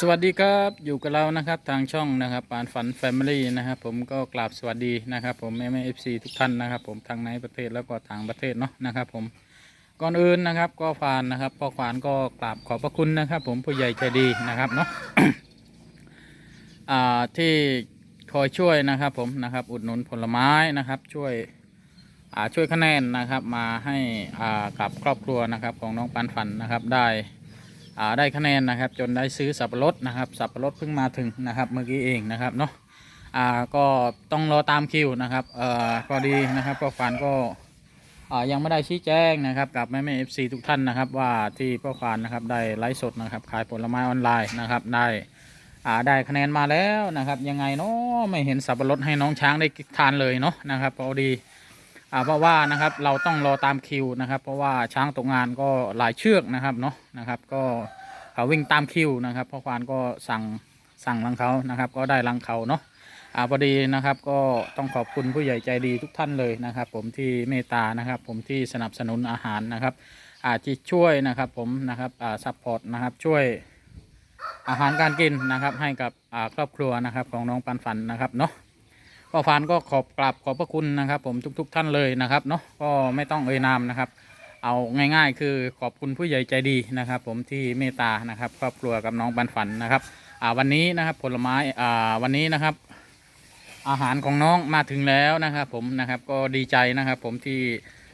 สวัสดีครับอยู่กับเรานะครับทางช่องนะครับปานฝันแฟมิลี่นะครับผมก็กราบสวัสดีนะครับ ผมแม่แม่เอฟซีทุกท่านนะครับ ผมทางในประเทศแล้วก็ต่างประเทศเนาะนะครับผมก่อนอื่นนะครับ ก็ฟานนะครับพ่อขวานก็กราบขอบพระคุณนะครับ ผมผู้ใหญ่ใจดีนะครับเนาะอ่าที่คอยช่วยนะครับ ผมนะครับ อุดหนุนผลไม้นะครับ ช่วยอ่าช่วยคะแนนนะครับ มาให้อ่ากับครอบครัวนะครับ ของน้องปันฝันนะครับได้ ได้คะแนนนะครับ จนได้ซื้อสับปะรดนะครับสับปะรดเพิ่งมาถึงนะครับเมื่อกี้เองนะครับเนาะอ่าก็ต้องรอตามคิวนะครับเอ่อก็ดีนะครับพ่อฝันก็ยังไม่ได้ชี้แจงนะครับกับแม่แม่เอฟซีทุกท่านนะครับ ว่าที่พ่อฝันนะครับได้ไลฟ์สดนะครับขายผลไม้ออนไลน์นะครับได้ได้คะแนนมาแล้วนะครับ ยังไงเนาะไม่เห็นสับปะรดให้น้องช้างได้ทานเลยเนาะนะครับพอดี อ่าเพราะว่านะครับเราต้องรอตามคิวนะครับ เพราะว่าช้างตกงานก็หลายเชือกนะครับเนาะนะครับ ก็เขาวิ่งตามคิวนะครับพ่อควานก็สั่งสั่งรังเขานะครับ ก็ได้รังเขาเนาะอ่าพอดีนะครับก็ต้องขอบคุณผู้ใหญ่ใจดีทุกท่านเลยนะครับ ผมที่เมตตานะครับ ผมที่สนับสนุนอาหารนะครับอาที่ช่วยนะครับผมนะครับอ่าซัพพอร์ตนะครับช่วยอาหารการกินนะครับให้กับอ่าครอบครัวนะครับของน้องปันฝันนะครับเนาะ ก็ฟานก็ขอบกราบขอบพระคุณนะครับ ผมทุกๆท่านเลยนะครับเนาะก็ไม่ต้องเอ่ยนามนะครับ เอาง่ายๆ คือขอบคุณผู้ใหญ่ใจดีนะครับ ผมที่เมตตานะครับครอบครัวกับน้องบันฝันนะครับอ่าวันนี้นะครับผลไม้อ่าวันนี้นะครับ อาหารของน้องมาถึงแล้วนะครับ ผมนะครับก็ดีใจนะครับ ผมที่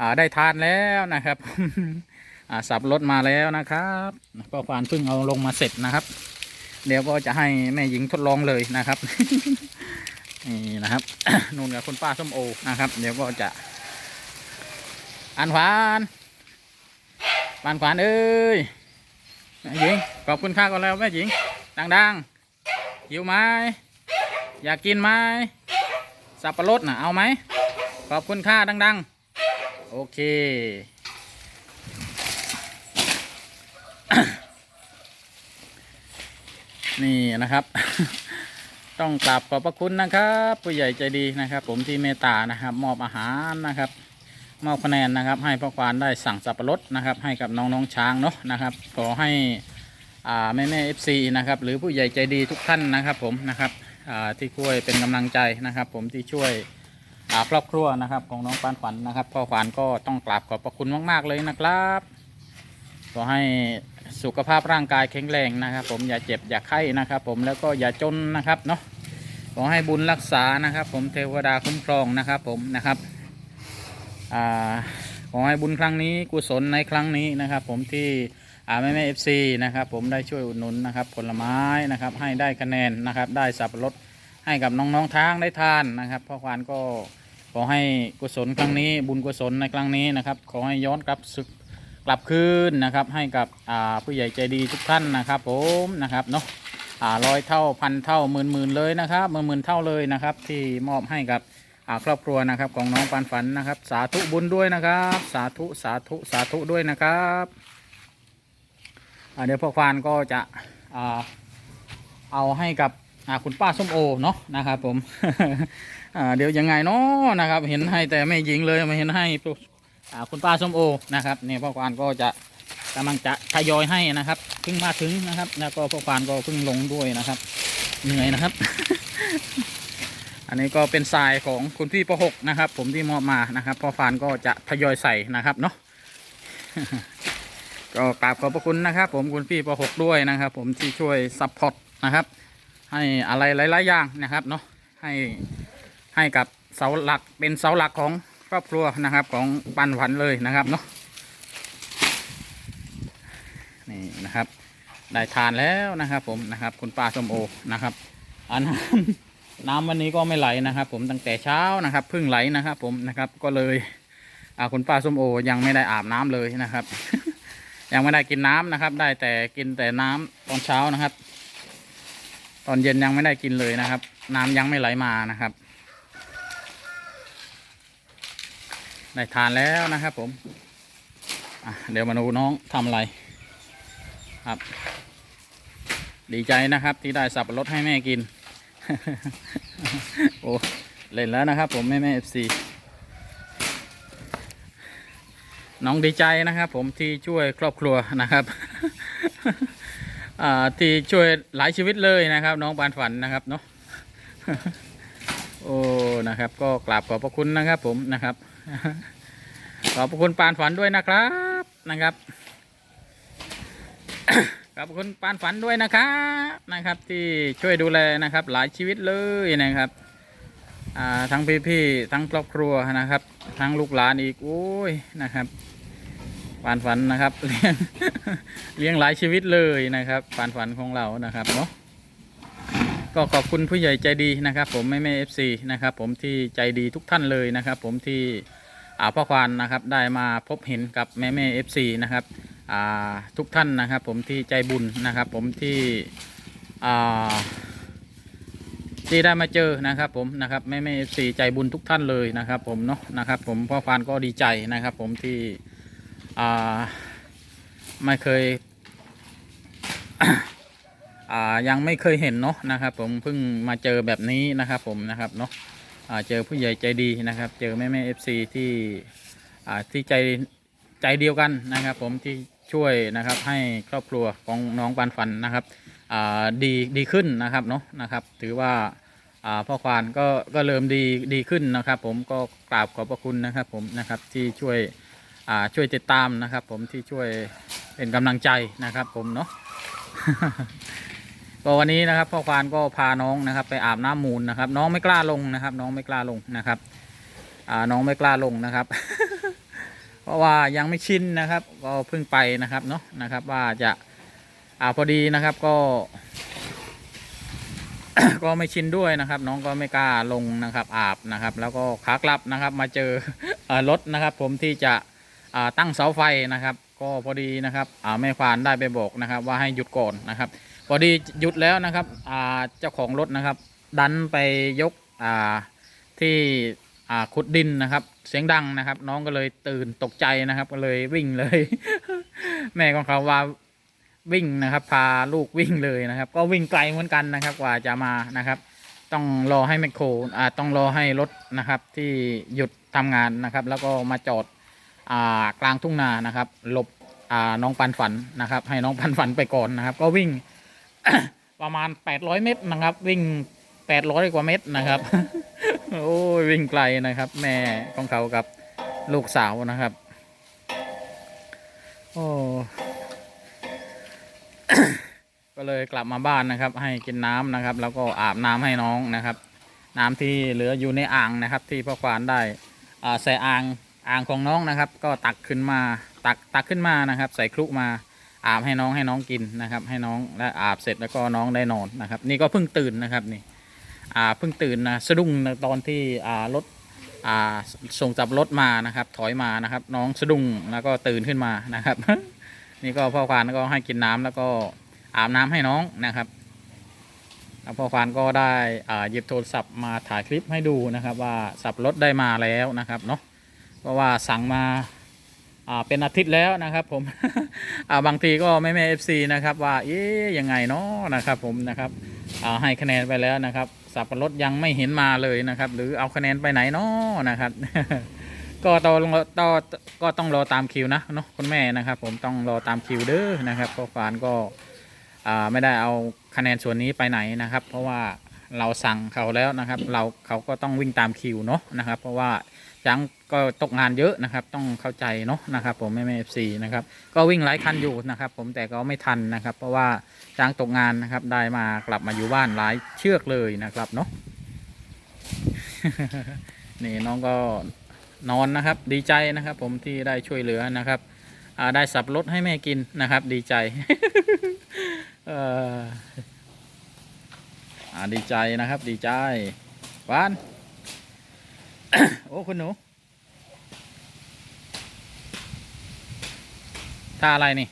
อ่าได้ทานแล้วนะครับอ่าสับรถมาแล้วนะครับก็ฟานเพิ่งเอาลงมาเสร็จนะครับ เดี๋ยวก็จะให้แม่หญิงทดลองเลยนะครับ นี่นะครับนู่นกับคุณป้าส้มโอนะครับ เดี๋ยวก็จะอันขวานปานขวานเอ้ยแม่หญิงขอบคุณค่าก่อนแล้วแม่หญิงดังๆหิวไหมอยากกินไหมสับปะรดนะเอาไหมขอบคุณค่าดัง ๆ โอเคนี่นะครับ ต้องกราบขอบพระคุณนะครับ ผู้ใหญ่ใจดีนะครับ ผมที่เมตตานะครับ มอบอาหารนะครับ มอบคะแนนนะครับ ให้พ่อควานได้สั่งสับปะรดนะครับ ให้กับน้องน้องๆช้างเนาะนะครับ ขอให้อ่าแม่แม่เอฟซีนะครับ หรือผู้ใหญ่ใจดีทุกท่านนะครับ ผมนะครับอ่าที่ช่วยเป็นกำลังใจนะครับ ผมที่ช่วยอ่าครอบครัวนะครับ ของน้องปานฝันนะครับพ่อควานก็ต้องกราบขอบพระคุณมาก ๆ เลยนะครับขอให้ สุขภาพร่างกายแข็งแรงนะครับผมอย่าเจ็บอย่าไข้นะครับ ผมแล้วก็อย่าจนนะครับเนาะขอให้บุญรักษานะครับ ผมเทวดาคุ้มครองนะครับผมนะครับอ่าขอให้บุญครั้งนี้กุศลในครั้งนี้นะครับ ผมที่อาแม่แม่เอฟซีนะครับผมได้ช่วยอุดหนุนนะครับผลไม้นะครับให้ได้คะแนนนะครับ ได้สับปะรดให้กับน้องๆทางได้ทานนะครับพ่อควานก็ขอให้กุศลครั้งนี้ บุญกุศลในครั้งนี้นะครับ ขอให้ย้อนกลับสึก กลับคืนนะครับให้กับผู้ใหญ่ใจดีทุกท่านนะครับ ผมนะครับเนาะร้อยเท่าพันเท่าหมื่นหมื่นเลยนะครับหมื่นหมื่นเท่าเลยนะครับ ที่มอบให้กับครอบครัวนะครับของน้องปานฝันนะครับ สาธุบุญด้วยนะครับ สาธุสาธุสาธุด้วยนะครับเดี๋ยวพ่อควานก็จะเอาให้กับคุณป้าส้มโอเนาะนะครับผมเดี๋ยวยังไงเนาะนะครับ เห็นให้แต่ไม่หญิงเลยไม่เห็นให้อ่า คุณป้าส้มโอนะครับเนี่ยพ่อควานก็จะกำลังจะทยอยให้นะครับเพิ่งมาถึงนะครับ แล้วก็พ่อควานก็เพิ่งลงด้วยนะครับ เหนื่อยนะครับ อันนี้ก็เป็นทรายของคุณพี่ประหกนะครับ ผมที่มอบมานะครับพ่อควานก็จะทยอยใส่นะครับเนาะก็กราบขอบพระคุณนะครับ ผมคุณพี่ประหกด้วยนะครับ ผมที่ช่วยซัพพอร์ตนะครับ ให้อะไรหลาย ๆ อย่างนะครับเนาะให้ให้กับเสาหลักเป็นเสาหลักของ รอบครัวนะครับของปันหวันเลยนะครับเนาะนี่นะครับได้ทานแล้วนะครับ ผมนะครับ คุณป้าส้มโอนะครับอันน้ำน้ำวันนี้ก็ไม่ไหลนะครับ ผมตั้งแต่เช้านะครับเพิ่งไหลนะครับ ผมนะครับก็เลยอาคุณป้าส้มโอยังไม่ได้อาบน้ำเลยนะครับ ยังไม่ได้กินน้ำนะครับ ได้แต่กินแต่น้ำตอนเช้านะครับ ตอนเย็นยังไม่ได้กินเลยนะครับ น้ำยังไม่ไหลมานะครับ ได้ทานแล้วนะครับผมเดี๋ยวมาดูน้องทำอะไรครับ ดีใจนะครับที่ได้สับปะรดให้แม่กิน โอ้เล่นแล้วนะครับ ผมแม่แม่เอฟซีน้องดีใจนะครับ ผมที่ช่วยครอบครัวนะครับที่ช่วยหลายชีวิตเลยนะครับ น้องปานฝันนะครับเนาะโอ้นะครับ ก็กราบขอบพระคุณนะครับ ผมนะครับ ขอบคุณปานฝันด้วยนะครับนะครับขอบคุณปานฝันด้วยนะครับนะครับ ที่ช่วยดูแลนะครับ หลายชีวิตเลยนะครับอ่าทั้งพี่ๆทั้งครอบครัวนะครับ ทั้งลูกหลานอีกโอ้ยนะครับปานฝันนะครับเลี้ยงเลี้ยงหลายชีวิตเลยนะครับปานฝันของเรานะครับเนาะก็ขอบคุณผู้ใหญ่ใจดีนะครับ ผมแม่แม่เอฟซีนะครับ ผมที่ใจดีทุกท่านเลยนะครับ ผมที่ พ่อควานนะครับได้มาพบเห็นกับแม่แม่เอฟซีนะครับอ่าทุกท่านนะครับ ผมที่ใจบุญนะครับ ผมที่อ่าที่ได้มาเจอนะครับ ผมนะครับแม่แม่สี่ใจบุญทุกท่านเลยนะครับ ผมเนาะนะครับ ผมพ่อฟานก็ดีใจนะครับ ผมที่อ่าไม่เคยอ่ายังไม่เคยเห็นเนาะนะครับ ผมเพิ่งมาเจอแบบนี้นะครับ ผมนะครับเนาะ เจอผู้ใหญ่ใจดีนะครับ เจอแม่แม่เอฟซีที่ที่ใจใจเดียวกันนะครับ ผมที่ช่วยนะครับให้ครอบครัวของน้องปานฟันนะครับดีดีขึ้นนะครับเนาะนะครับ ถือว่าพ่อควานก็ก็เริ่มดีดีขึ้นนะครับ ผมก็กราบขอบพระคุณนะครับ ผมนะครับที่ช่วยช่วยติดตามนะครับ ผมที่ช่วยเป็นกำลังใจนะครับ ผมเนาะ ก็วันนี้นะครับพ่อควานก็พาน้องนะครับ ไปอาบน้ำมูลนะครับ น้องไม่กล้าลงนะครับ น้องไม่กล้าลงนะครับ อ่าน้องไม่กล้าลงนะครับ เพราะว่ายังไม่ชินนะครับ ก็เพิ่งไปนะครับเนาะนะครับ ว่าจะอ่าพอดีนะครับก็ ก็ไม่ชินด้วยนะครับ น้องก็ไม่กล้าลงนะครับ อาบนะครับ แล้วก็ขากลับนะครับ มาเจอรถนะครับ ผมที่จะอ่าตั้งเสาไฟนะครับ ก็พอดีนะครับอ่าแม่ควานได้ไปบอกนะครับ ว่าให้หยุดก่อนนะครับ พอดีหยุดแล้วนะครับอ่าเจ้าของรถนะครับ ดันไปยกอ่าที่อ่าขุดดินนะครับ เสียงดังนะครับ น้องก็เลยตื่นตกใจนะครับ ก็เลยวิ่งเลย แม่ของเขาว่าวิ่งนะครับ พาลูกวิ่งเลยนะครับ ก็วิ่งไกลเหมือนกันนะครับ กว่าจะมานะครับ ต้องรอให้แมคโครอ่าต้องรอให้รถนะครับ ที่หยุดทำงานนะครับ แล้วก็มาจอดอ่ากลางทุ่งนานะครับหลบอ่าน้องปันฝันนะครับ ให้น้องปันฝันไปก่อนนะครับ ก็วิ่ง ประมาณ 800 เมตรนะครับ วิ่ง 800 กว่าเมตรนะครับ โอ้ยวิ่งไกลนะครับ แม่ของเขากับลูกสาวนะครับ โอ้ก็เลยกลับมาบ้านนะครับ ให้กินน้ำนะครับ แล้วก็อาบน้ำให้น้องนะครับ น้ำที่เหลืออยู่ในอ่างนะครับ ที่พ่อควานได้อ่าใส่อ่างอ่างของน้องนะครับ ก็ตักขึ้นมาตักตักขึ้นมานะครับ ใส่คลุมา อาบให้น้องให้น้องกินนะครับ ให้น้องและอาบเสร็จแล้วก็น้องได้นอนนะครับ นี่ก็เพิ่งตื่นนะครับนี่อ่าเพิ่งตื่นนะสะดุ้งนะตอนที่อ่ารถอ่าส่งจับรถมานะครับ ถอยมานะครับ น้องสะดุ้งแล้วก็ตื่นขึ้นมานะครับ นี่ก็พ่อควานก็ให้กินน้ำแล้วก็อาบน้ำให้น้องนะครับแล้วพ่อควานก็ได้อ่าหยิบโทรศัพท์มาถ่ายคลิปให้ดูนะครับ ว่าสับรถได้มาแล้วนะครับเนาะเพราะว่าสั่งมา เป็นอาทิตย์แล้วนะครับผมอ่าบางทีก็ไม่แม่เอฟซีนะครับว่าเอ๊ยยังไงเนาะนะครับผมนะครับอ่าให้คะแนนไปแล้วนะครับสับปะรดยังไม่เห็นมาเลยนะครับ หรือเอาคะแนนไปไหนเนาะนะครับ ก็ต้องต้องก็ต้องรอตามคิวนะเนาะคุณแม่นะครับ ผมต้องรอตามคิวเด้อนะครับเพราะฟานก็อ่าไม่ได้เอาคะแนนส่วนนี้ไปไหนนะครับ เพราะว่าเราสั่งเขาแล้วนะครับ เราเขาก็ต้องวิ่งตามคิวเนาะนะครับ เพราะว่า จังก็ตกงานเยอะนะครับ ต้องเข้าใจเนาะนะครับผมแม่แม่เอฟซีนะครับ ก็วิ่งหลายคันอยู่นะครับ ผมแต่ก็ไม่ทันนะครับ เพราะว่าจ้างตกงานนะครับ ได้มากลับมาอยู่บ้านหลายเชือกเลยนะครับเนาะนี่น้องก็นอนนะครับ ดีใจนะครับ ผมที่ได้ช่วยเหลือนะครับได้สับรถให้แม่กินนะครับ ดีใจอ่าดีใจนะครับ ดีใจหวาน โอ้คุณหนูท่าอะไรนี่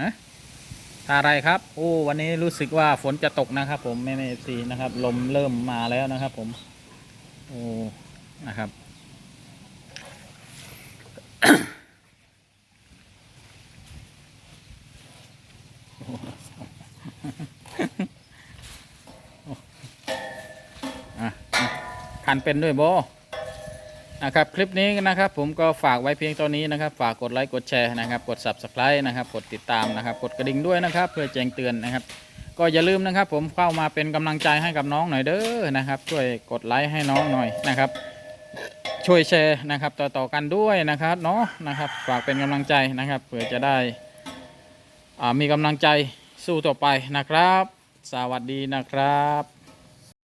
ฮะท่าอะไรครับ โอ้วันนี้รู้สึกว่าฝนจะตกนะครับ ผมแม่แม่ซีนะครับ ลมเริ่มมาแล้วนะครับ ผม โอ้นะครับอะคันเป็นด้วยโบ นะครับคลิปนี้นะครับผมก็ฝากไว้เพียงเท่านี้นะครับ ฝากกดไลค์กดแชร์นะครับ กด subscribe นะครับ กดติดตามนะครับ กดกระดิ่งด้วยนะครับ เพื่อแจ้งเตือนนะครับ ก็อย่าลืมนะครับ ผมเข้ามาเป็นกำลังใจให้กับน้องหน่อยเด้อนะครับ ช่วยกดไลค์ให้น้องหน่อยนะครับ ช่วยแชร์นะครับ ต่อๆกันด้วยนะครับเนาะนะครับ ฝากเป็นกำลังใจนะครับเพื่อจะได้อ่ามีกำลังใจสู้ต่อไปนะครับ สวัสดีนะครับ